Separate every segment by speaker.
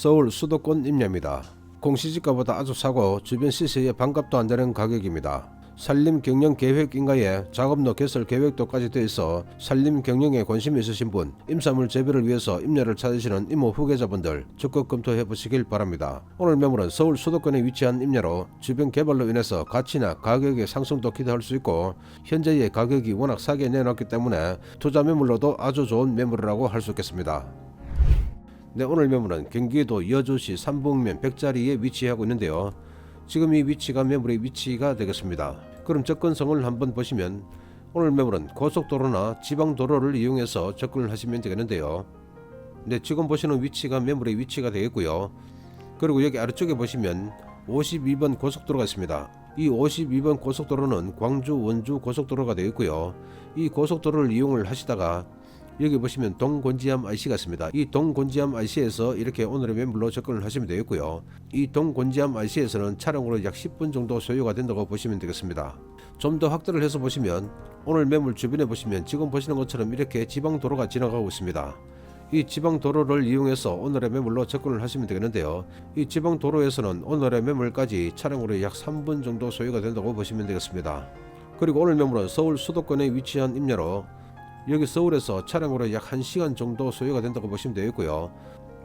Speaker 1: 서울 수도권 임야입니다. 공시지가보다 아주 싸고 주변 시세에 반값도 안 되는 가격입니다. 산림 경영 계획 인가에 작업로 개설 계획도까지 돼 있어 산림 경영에 관심 있으신 분, 임산물 재배를 위해서 임야를 찾으시는 이모 후계자분들 적극 검토해 보시길 바랍니다. 오늘 매물은 서울 수도권에 위치한 임야로 주변 개발로 인해서 가치나 가격의 상승도 기대할 수 있고 현재의 가격이 워낙 싸게 내놨기 때문에 투자 매물로도 아주 좋은 매물이라고 할 수 있겠습니다. 네, 오늘 매물은 경기도 여주시 삼북면 백자리에 위치하고 있는데요. 지금 이 위치가 매물의 위치가 되겠습니다. 그럼 접근성을 한번 보시면 오늘 매물은 고속도로나 지방도로를 이용해서 접근을 하시면 되겠는데요. 네, 지금 보시는 위치가 매물의 위치가 되겠고요. 그리고 여기 아래쪽에 보시면 52번 고속도로가 있습니다. 이 52번 고속도로는 광주 원주 고속도로가 되겠고요. 이 고속도로를 이용을 하시다가 여기 보시면 동곤지암 IC가 있습니다. 이 동곤지암 IC에서 이렇게 오늘의 매물로 접근을 하시면 되겠고요. 이 동곤지암 IC에서는 차량으로 약 10분 정도 소요가 된다고 보시면 되겠습니다. 좀 더 확대를 해서 보시면 오늘 매물 주변에 보시면 지금 보시는 것처럼 이렇게 지방 도로가 지나가고 있습니다. 이 지방 도로를 이용해서 오늘의 매물로 접근을 하시면 되겠는데요. 이 지방 도로에서는 오늘의 매물까지 차량으로 약 3분 정도 소요가 된다고 보시면 되겠습니다. 그리고 오늘 매물은 서울 수도권에 위치한 임야로 여기 서울에서 차량으로 약 1시간 정도 소요가 된다고 보시면 되겠고요.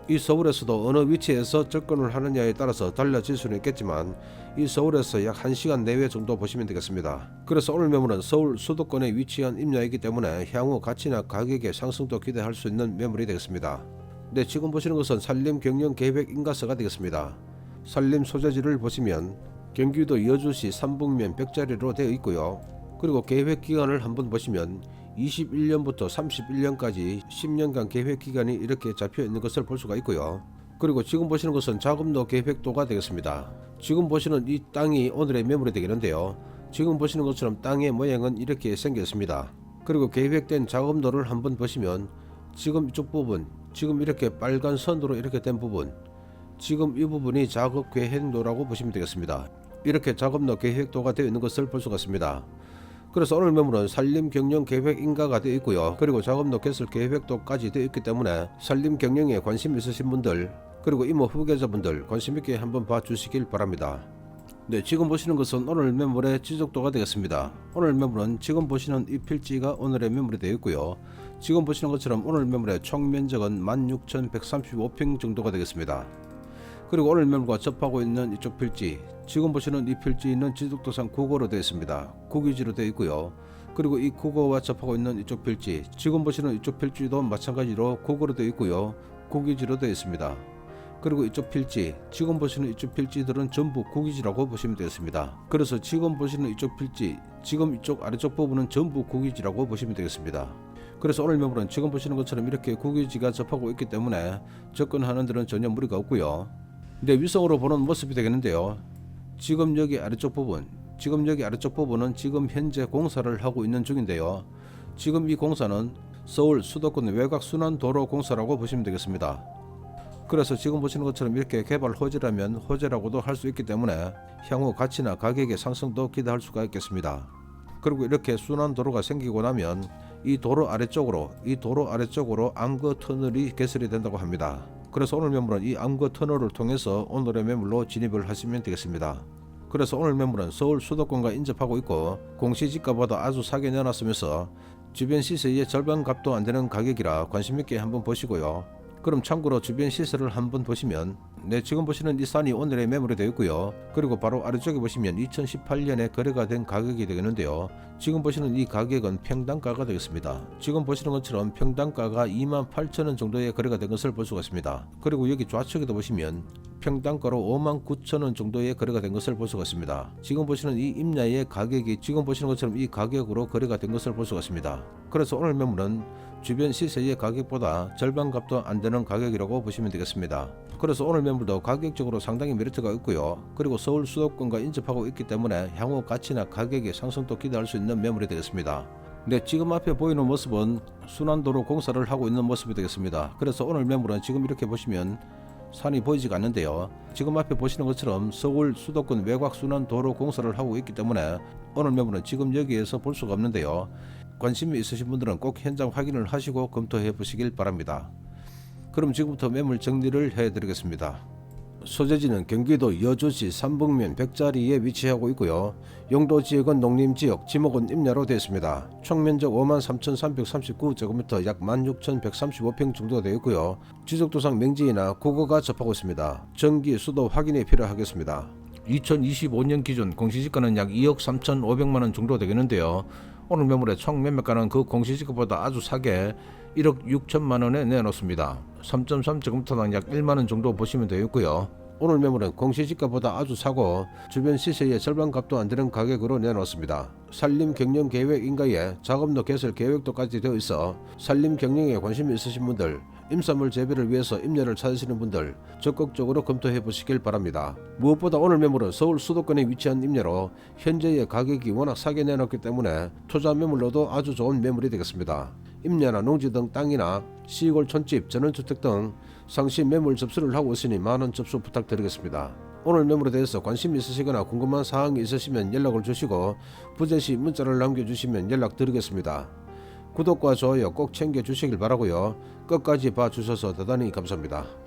Speaker 1: 이 서울에서도 어느 위치에서 접근을 하느냐에 따라서 달라질 수는 있겠지만 이 서울에서 약 1시간 내외 정도 보시면 되겠습니다. 그래서 오늘 매물은 서울 수도권에 위치한 임야이기 때문에 향후 가치나 가격의 상승도 기대할 수 있는 매물이 되겠습니다. 네, 지금 보시는 것은 산림 경영 계획 인가서가 되겠습니다. 산림 소재지를 보시면 경기도 여주시 삼북면 백자리로 되어 있고요. 그리고 계획 기간을 한번 보시면 21년부터 31년까지 10년간 계획 기간이 이렇게 잡혀 있는 것을 볼 수가 있고요. 그리고 지금 보시는 것은 작업로 계획도가 되겠습니다. 지금 보시는 이 땅이 오늘의 매물이 되겠는데요. 지금 보시는 것처럼 땅의 모양은 이렇게 생겼습니다. 그리고 계획된 작업로를 한번 보시면 지금 이쪽 부분, 지금 이렇게 빨간 선으로 이렇게 된 부분, 지금 이 부분이 작업 계획도라고 보시면 되겠습니다. 이렇게 작업로 계획도가 되어 있는 것을 볼 수가 있습니다. 그래서 오늘 매물은 산림 경영 계획 인가가 되어 있고요. 그리고 작업로 개설 계획도까지 되어 있기 때문에 산림 경영에 관심 있으신 분들 그리고 이모 후계자분들 관심 있게 한번 봐주시길 바랍니다. 네, 지금 보시는 것은 오늘 매물의 지속도가 되겠습니다. 오늘 매물은 지금 보시는 이 필지가 오늘의 매물이 되어 있고요. 지금 보시는 것처럼 오늘 매물의 총 면적은 16,135평 정도가 되겠습니다. 그리고 오늘 매물과 접하고 있는 이쪽 필지 지금 보시는 이 필지는 지속도상 국어로 되어 있습니다. 국유지로 되어 있고요. 그리고 이 국어와 접하고 있는 이쪽 필지 지금 보시는 이쪽 필지도 마찬가지로 국어로 되어 있고요. 국유지로 되어 있습니다. 그리고 이쪽 필지 지금 보시는 이쪽 필지들은 전부 국유지라고 보시면 되겠습니다. 그래서 지금 보시는 이쪽 필지 지금 이쪽 아래쪽 부분은 전부 국유지라고 보시면 되겠습니다. 그래서 오늘 매물은 지금 보시는 것처럼 이렇게 국유지가 접하고 있기 때문에 접근하는 데는 전혀 무리가 없고요. 근데 위성으로 보는 모습이 되겠는데요. 지금 여기 아래쪽 부분, 지금 여기 아래쪽 부분은 지금 현재 공사를 하고 있는 중인데요. 지금 이 공사는 서울 수도권 외곽 순환 도로 공사라고 보시면 되겠습니다. 그래서 지금 보시는 것처럼 이렇게 개발 호재라면 호재라고도 할 수 있기 때문에 향후 가치나 가격의 상승도 기대할 수가 있겠습니다. 그리고 이렇게 순환 도로가 생기고 나면 이 도로 아래쪽으로 이 도로 아래쪽으로 암거 터널이 개설이 된다고 합니다. 그래서 오늘 매물은 이 암거 터널을 통해서 오늘의 매물로 진입을 하시면 되겠습니다. 그래서 오늘 매물은 서울 수도권과 인접하고 있고 공시지가보다 아주 싸게 내놨으면서 주변 시세의 절반 값도 안 되는 가격이라 관심 있게 한번 보시고요. 그럼 참고로 주변 시세를 한번 보시면 네 지금 보시는 이 산이 오늘의 매물이 되어 있고요. 그리고 바로 아래쪽에 보시면 2018년에 거래가 된 가격이 되겠는데요. 지금 보시는 이 가격은 평당가가 되겠습니다. 지금 보시는 것처럼 평당가가 2만 8천 원 정도의 거래가 된 것을 볼 수가 있습니다. 그리고 여기 좌측에도 보시면 평당가로 5만 9천 원 정도의 거래가 된 것을 볼 수가 있습니다. 지금 보시는 이 임야의 가격이 지금 보시는 것처럼 이 가격으로 거래가 된 것을 볼 수가 있습니다. 그래서 오늘 매물은 주변 시세의 가격보다 절반 값도 안 되는 가격이라고 보시면 되겠습니다. 그래서 오늘 매물도 가격적으로 상당히 메리트가 있고요. 그리고 서울 수도권과 인접하고 있기 때문에 향후 가치나 가격의 상승도 기대할 수 있는 매물이 되겠습니다. 네, 지금 앞에 보이는 모습은 순환도로 공사를 하고 있는 모습이 되겠습니다. 그래서 오늘 매물은 지금 이렇게 보시면 산이 보이지가 않는데요. 지금 앞에 보시는 것처럼 서울 수도권 외곽 순환 도로 공사를 하고 있기 때문에 오늘 매물은 지금 여기에서 볼 수가 없는데요. 관심이 있으신 분들은 꼭 현장 확인을 하시고 검토해 보시길 바랍니다. 그럼 지금부터 매물 정리를 해 드리겠습니다. 소재지는 경기도 여주시 삼북면 백자리에 위치하고 있고요. 용도 지역은 농림 지역, 지목은 임야로 되어 있습니다. 총 면적 53,339제곱미터 약 16,135평 정도 되어 있고요. 지적도상 명지이나 국어가 접하고 있습니다. 전기, 수도 확인이 필요하겠습니다. 2025년 기준 공시지가는 약 2억 3,500만 원 정도 되겠는데요. 오늘 매물의 총 매매가는 그 공시지가보다 아주 싸게 1억 6천만 원에 내놓습니다. 3.3 제곱미터당 약 1만 원 정도 보시면 되겠고요. 오늘 매물은 공시지가보다 아주 싸고 주변 시세의 절반 값도 안 되는 가격으로 내놓습니다. 산림 경영 계획 인가에 작업로 개설 계획도까지 되어 있어 산림 경영에 관심이 있으신 분들 임산물 재배를 위해서 임야를 찾으시는 분들 적극적으로 검토해 보시길 바랍니다. 무엇보다 오늘 매물은 서울 수도권에 위치한 임야로 현재의 가격이 워낙 싸게 내놨기 때문에 투자 매물로도 아주 좋은 매물이 되겠습니다. 임야나 농지 등 땅이나 시골 촌집, 전원주택 등 상시 매물 접수를 하고 있으니 많은 접수 부탁드리겠습니다. 오늘 매물에 대해서 관심 있으시거나 궁금한 사항이 있으시면 연락을 주시고 부재시 문자를 남겨주시면 연락드리겠습니다. 구독과 좋아요 꼭 챙겨주시길 바라고요. 끝까지 봐주셔서 대단히 감사합니다.